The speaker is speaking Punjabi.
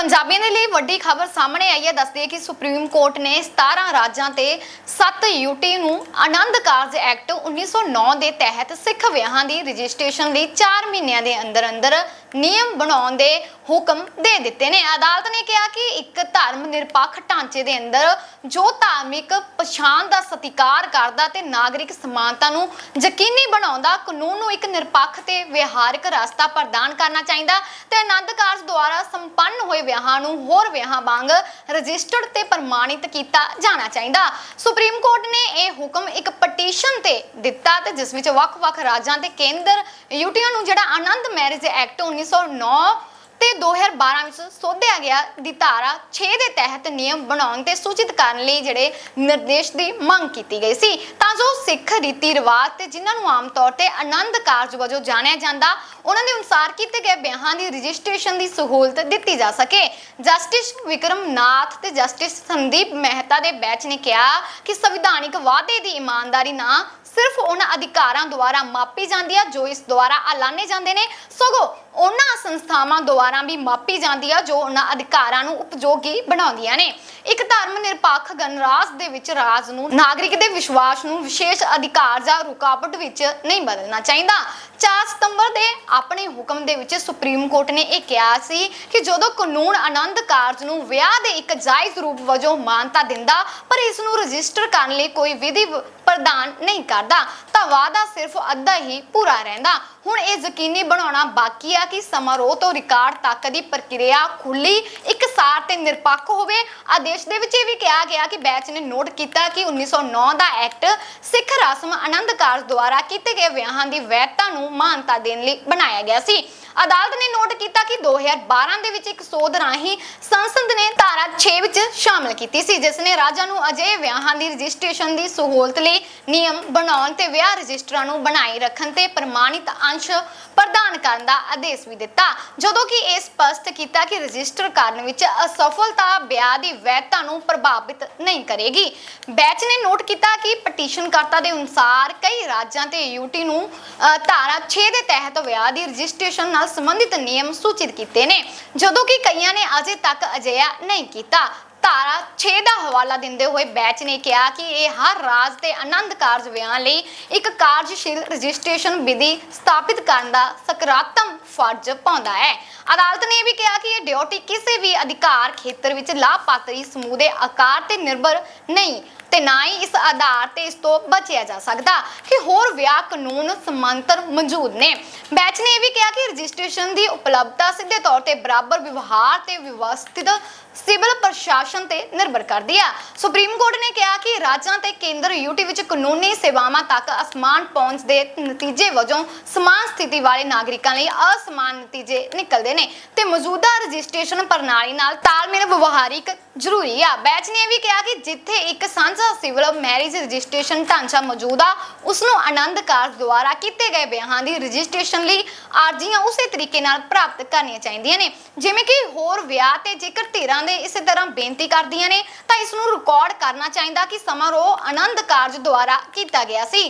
ਪੰਜਾਬੀਆਂ ਦੇ ਲਈ ਵੱਡੀ ਖਬਰ ਸਾਹਮਣੇ ਆਈ ਹੈ। ਦੱਸਦੀ ਹੈ ਕਿ ਸੁਪਰੀਮ ਕੋਰਟ ਨੇ 17 ਰਾਜਾਂ ਤੇ 7 ਯੂਟੀ ਨੂੰ ਆਨੰਦ ਕਾਰਜ ਐਕਟ 1909 ਦੇ ਤਹਿਤ ਸਿੱਖ ਵਿਆਹਾਂ ਦੀ ਰਜਿਸਟ੍ਰੇਸ਼ਨ ਲਈ 4 ਮਹੀਨਿਆਂ ਦੇ ਅੰਦਰ ਅੰਦਰ ਨਿਯਮ ਬਣਾਉਣ ਦੇ ਹੁਕਮ ਦੇ ਦਿੱਤੇ ਨੇ। ਅਦਾਲਤ ਨੇ ਕਿਹਾ ਕਿ ਇੱਕ ਧਰਮ ਨਿਰਪੱਖ ਢਾਂਚੇ ਦੇ ਅੰਦਰ ਜੋ ਧਾਰਮਿਕ ਪਛਾਣ ਦਾ ਸਤਿਕਾਰ ਕਰਦਾ ਤੇ ਨਾਗਰਿਕ ਸਮਾਨਤਾ ਨੂੰ ਯਕੀਨੀ ਬਣਾਉਂਦਾ, ਕਾਨੂੰਨ ਨੂੰ ਇੱਕ ਨਿਰਪੱਖ ਤੇ ਵਿਹਾਰਕ ਰਸਤਾ ਪ੍ਰਦਾਨ ਕਰਨਾ ਚਾਹੀਦਾ ਤੇ ਆਨੰਦ ਕਾਰਜ ਦੁਆਰਾ ਸੰਪੰਨ ਹੋਏ ਵਿਆਹਾਂ ਨੂੰ ਹੋਰ ਵਿਆਹਾਂ ਵਾਂਗ ਰਜਿਸਟਰਡ ਤੇ ਪ੍ਰਮਾਣਿਤ ਕੀਤਾ ਜਾਣਾ ਚਾਹੀਦਾ। ਸੁਪਰੀਮ ਕੋਰਟ ਨੇ ਇਹ ਹੁਕਮ ਇੱਕ ਪਟੀਸ਼ਨ ਤੇ ਦਿੱਤਾ ਤੇ ਜਿਸ ਵਿੱਚ ਵੱਖ-ਵੱਖ ਰਾਜਾਂ ਤੇ ਕੇਂਦਰ, ਯੂਟੀਆਂ ਨੂੰ ਜਿਹੜਾ ਆਨੰਦ ਮੈਰਿਜ ਐਕਟ 1909 ਤੇ 2012 ਵਿੱਚ ਸੋਧਿਆ ਗਿਆ ਦੀ ਧਾਰਾ 6 ਦੇ ਤਹਿਤ ਨਿਯਮ ਬਣਾਉਣ ਤੇ ਸੂਚਿਤ ਕਰਨ ਲਈ ਜਿਹੜੇ ਨਿਰਦੇਸ਼ ਦੀ ਮੰਗ ਕੀਤੀ ਗਈ ਸੀ। ਤਾਂ ਜੋ ਸਿੱਖ ਰੀਤੀ ਰਿਵਾਜ ਤੇ ਜਿਨ੍ਹਾਂ ਨੂੰ ਆਮ ਤੌਰ ਤੇ ਆਨੰਦ ਕਾਰਜ ਵਜੋਂ ਜਾਣਿਆ ਜਾਂਦਾ, ਉਹਨਾਂ ਦੇ ਅਨੁਸਾਰ ਕੀਤੇ ਗਏ ਵਿਆਹਾਂ ਦੀ ਰਜਿਸਟ੍ਰੇਸ਼ਨ ਦੀ ਸਹੂਲਤ ਦਿੱਤੀ ਜਾ ਸਕੇ। ਜਸਟਿਸ ਵਿਕਰਮ ਨਾਥ ਤੇ ਜਸਟਿਸ ਸੰਦੀਪ ਮਹਿਤਾ ਦੇ ਬੈਂਚ ਨੇ ਕਿਹਾ ਕਿ ਸੰਵਿਧਾਨਿਕ ਵਾਅਦੇ ਦੀ ਇਮਾਨਦਾਰੀ ਨਾ ਸਿਰਫ ਉਹਨਾਂ ਅਧਿਕਾਰਾਂ ਦੁਆਰਾ ਮਾਪੀ ਜਾਂਦੀ ਹੈ ਜੋ ਇਸ ਦੁਆਰਾ ਐਲਾਨੇ ਜਾਂਦੇ ਨੇ ਸਗੋਂ ਉਹਨਾਂ ਸੰਸਥਾਵਾਂ ਦੁਆਰਾ ਵੀ ਮਾਪੀ ਜਾਂਦੀ ਹੈ ਜੋ ਉਹਨਾਂ ਅਧਿਕਾਰਾਂ ਨੂੰ ਉਪਯੋਗੀ ਬਣਾਉਂਦੀਆਂ ਨੇ। ਇੱਕ ਧਰਮ ਨਿਰਪੱਖ ਗਣਰਾਜ ਦੇ ਵਿੱਚ ਰਾਜ ਨੂੰ, ਨਾਗਰਿਕ ਦੇ ਵਿਸ਼ਵਾਸ ਨੂੰ ਵਿਸ਼ੇਸ਼ ਅਧਿਕਾਰ ਜਾਂ ਰੁਕਾਵਟ ਵਿੱਚ ਨਹੀਂ ਬਦਲਣਾ ਚਾਹੀਦਾ। 4 ਸਤੰਬਰ ਦੇ ਆਪਣੇ ਹੁਕਮ ਦੇ ਵਿੱਚ ਸੁਪਰੀਮ ਕੋਰਟ ਨੇ ਇਹ ਕਿਹਾ ਸੀ ਕਿ ਜਦੋਂ ਕਾਨੂੰਨ ਆਨੰਦ ਕਾਰਜ ਨੂੰ ਵਿਆਹ ਦੇ ਇੱਕ ਜਾਇਜ਼ ਰੂਪ ਵਜੋਂ ਮਾਨਤਾ ਦਿੰਦਾ, ਪਰ ਇਸ ਨੂੰ ਰਜਿਸਟਰ ਕਰਨ ਲਈ ਕੋਈ ਵਿਧੀ ਪ੍ਰਦਾਨ ਨਹੀਂ ਕਰਦਾ, ਤਾਂ ਵਾਅਦਾ ਸਿਰਫ ਅੱਧਾ ਹੀ ਪੂਰਾ ਰਹਿੰਦਾ। ਹੁਣ ਇਹ ਯਕੀਨੀ ਬਣਾਉਣਾ ਬਾਕੀ ਆ ਕਿ ਸਮਾਰੋਹ ਤੋਂ ਰਿਕਾਰਡ ਤੱਕ ਦੀ ਪ੍ਰਕਿਰਿਆ ਖੁੱਲੀ ਇਕਸਾਰ ਤੇ ਨਿਰਪੱਖ ਹੋਵੇ। ਆਦੇਸ਼ ਦੇ ਵਿੱਚ ਇਹ ਵੀ ਕਿਹਾ ਗਿਆ ਕਿ ਬੈਚ ਨੇ ਨੋਟ ਕੀਤਾ ਕਿ 1909 ਦਾ ਐਕਟ ਸਿੱਖ ਰਸਮ ਆਨੰਦ ਕਾਰਜ ਦੁਆਰਾ ਕੀਤੇ ਗਏ ਵਿਆਹਾਂ ਦੀ ਵੈਧਤਾ ਨੂੰ ਮਾਨਤਾ ਦੇਣ ਲਈ ਬਣਾਇਆ ਗਿਆ ਸੀ। ਅਦਾਲਤ ਨੇ ਨੋਟ ਕੀਤਾ ਕਿ 2012 ਦੇ ਵਿੱਚ ਇੱਕ ਸੋਧ ਰਾਹੀਂ ਸੰਸਦ ਨੇ ਧਾਰਾ 6 ਵਿੱਚ ਸ਼ਾਮਲ ਕੀਤੀ ਸੀ, ਜਿਸ ਨੇ ਰਾਜਾਂ ਨੂੰ ਅਜਿਹੇ ਵਿਆਹਾਂ ਦੀ ਰਜਿਸਟ੍ਰੇਸ਼ਨ ਦੀ ਸਹੂਲਤ ਲਈ ਨਿਯਮ ਬਣਾਉਣ ਤੇ ਵਿਆਹ ਰਜਿਸਟਰਾਂ ਨੂੰ ਬਣਾਈ ਰੱਖਣ ਤੇ ਪ੍ਰਮਾਣਿਤ ਅੰਸ਼ ਪ੍ਰਦਾਨ ਕਰਨ ਦਾ ਆਦੇਸ਼ ਵੀ ਦਿੱਤਾ। ਜਦੋਂ ਕਿ ਇਹ ਸਪਸ਼ਟ ਕੀਤਾ ਕਿ ਰਜਿਸਟਰ ਕਰਨ ਵਿੱਚ ਅਸਫਲਤਾ ਵਿਆਹ ਦੀ ਵੈਧਤਾ ਨੂੰ ਪ੍ਰਭਾਵਿਤ ਨਹੀਂ ਕਰੇਗੀ। ਬੈਚ ਨੇ ਨੋਟ ਕੀਤਾ ਕਿ ਪਟੀਸ਼ਨ ਕਰਤਾ ਦੇ ਅਨੁਸਾਰ ਕਈ ਰਾਜਾਂ ਤੇ ਯੂਟੀ ਨੂੰ ਧਾਰਾ 6 ਦੇ ਤਹਿਤ ਵਿਆਹ ਦੀ ਰਜਿਸਟ੍ਰੇਸ਼ਨ ਨਾਲ ਸੰਬੰਧਿਤ ਨਿਯਮ ਸੂਚਿਤ ਕੀਤੇ ਨੇ। ਜਦੋਂ ਕਿ ਕਈਆਂ ਨੇ ਅਜੇ ਤੱਕ ਅਜਿਹਾ ਨਹੀਂ ਕੀਤਾ। ਧਾਰਾ 6 ਦਾ ਹਵਾਲਾ ਦਿੰਦੇ ਹੋਏ ਬੈਚ ਨੇ ਕਿਹਾ ਕਿ ਇਹ ਹਰ ਰਾਜ ਤੇ ਆਨੰਦ ਕਾਰਜ ਵਿਆਹ ਲਈ ਇੱਕ ਕਾਰਜਸ਼ੀਲ ਰਜਿਸਟ੍ਰੇਸ਼ਨ ਵਿਧੀ ਸਥਾਪਿਤ ਕਰਨ ਦਾ ਸਕਾਰਾਤਮਕ ਫਰਜ਼ ਪਾਉਂਦਾ ਹੈ। ਅਦਾਲਤ ਨੇ ਇਹ ਵੀ ਕਿਹਾ ਕਿ ਇਹ ਡਿਊਟੀ ਕਿਸੇ ਵੀ ਅਧਿਕਾਰ ਖੇਤਰ ਵਿੱਚ ਲਾਭਪਾਤਰੀ ਸਮੂਹ ਦੇ ਆਕਾਰ ਤੇ ਨਿਰਭਰ ਨਹੀਂ ਤੇ ਨਾ ਹੀ ਇਸ ਆਧਾਰ ਤੇ ਇਸ ਤੋਂ ਬਚਿਆ ਜਾ ਸਕਦਾ ਕਿ ਹੋਰ ਵਿਆਹ ਕਾਨੂੰਨ ਸਮਾਂਤਰ ਮੌਜੂਦ ਨੇ। ਬੈਚ ਨੇ ਇਹ ਵੀ ਕਿਹਾ ਕਿ ਰਜਿਸਟ੍ਰੇਸ਼ਨ ਦੀ ਉਪਲਬਧਤਾ ਸਿੱਧੇ ਤੌਰ ਤੇ ਬਰਾਬਰ ਵਿਵਹਾਰ ਤੇ ਵਿਵਸਥਿਤ ਸਿਵਲ ਪ੍ਰਸ਼ਾਸਨ ਤੇ ਨਿਰਭਰ ਕਰਦੀ ਆ। ਸੁਪਰੀਮ ਕੋਰਟ ਨੇ ਕਿਹਾ ਕਿ ਰਾਜਾਂ ਤੇ ਕੇਂਦਰ ਯੂਟੀ ਵਿੱਚ ਕਾਨੂੰਨੀ ਸੇਵਾਵਾਂ ਤੱਕ ਅਸਮਾਨ ਪਹੁੰਚ ਦੇ ਨਤੀਜੇ ਵਜੋਂ ਸਮਾਨ ਸਥਿਤੀ ਵਾਲੇ ਨਾਗਰਿਕਾਂ ਲਈ ਅਸਮਾਨ ਨਤੀਜੇ ਨਿਕਲਦੇ ਨੇ ਤੇ ਮੌਜੂਦਾ ਰਜਿਸਟ੍ਰੇਸ਼ਨ ਪ੍ਰਣਾਲੀ ਨਾਲ ਤਾਲਮੇਲ ਵਿਵਹਾਰਿਕ ਜ਼ਰੂਰੀ ਆ। ਬੈਚ ਨੇ ਇਹ ਵੀ ਕਿਹਾ ਕਿ ਜਿੱਥੇ ਇੱਕ ਸਾਂਝਾ ਸਿਵਲ ਮੈਰਿਜ ਰਜਿਸਟ੍ਰੇਸ਼ਨ ਢਾਂਚਾ ਮੌਜੂਦ ਉਸ ਨੂੰ ਆਨੰਦ ਕਾਰਜ ਦੁਆਰਾ ਕੀਤੇ ਗਏ ਵਿਆਹਾਂ ਦੀ ਰਜਿਸਟ੍ਰੇਸ਼ਨ ਲਈ ਅਰਜ਼ੀਆਂ ਉਸੇ ਤਰੀਕੇ ਨਾਲ ਪ੍ਰਾਪਤ ਕਰਨੀਆਂ ਚਾਹੀਦੀਆਂ ਨੇ। ਜਿਵੇਂ ਕਿ ਹੋਰ ਵਿਆਹ ਤੇ ਜੇਕਰ ਧਿਰਾਂ ਦੇ ਇਸੇ ਤਰ੍ਹਾਂ ਬੇਨਤੀ ਕਰਦੀਆਂ ਨੇ, ਤਾਂ ਇਸ ਨੂੰ ਰਿਕਾਰਡ ਕਰਨਾ ਚਾਹੀਦਾ ਕਿ ਸਮਾਰੋਹ ਆਨੰਦ ਕਾਰਜ ਦੁਆਰਾ ਕੀਤਾ ਗਿਆ ਸੀ।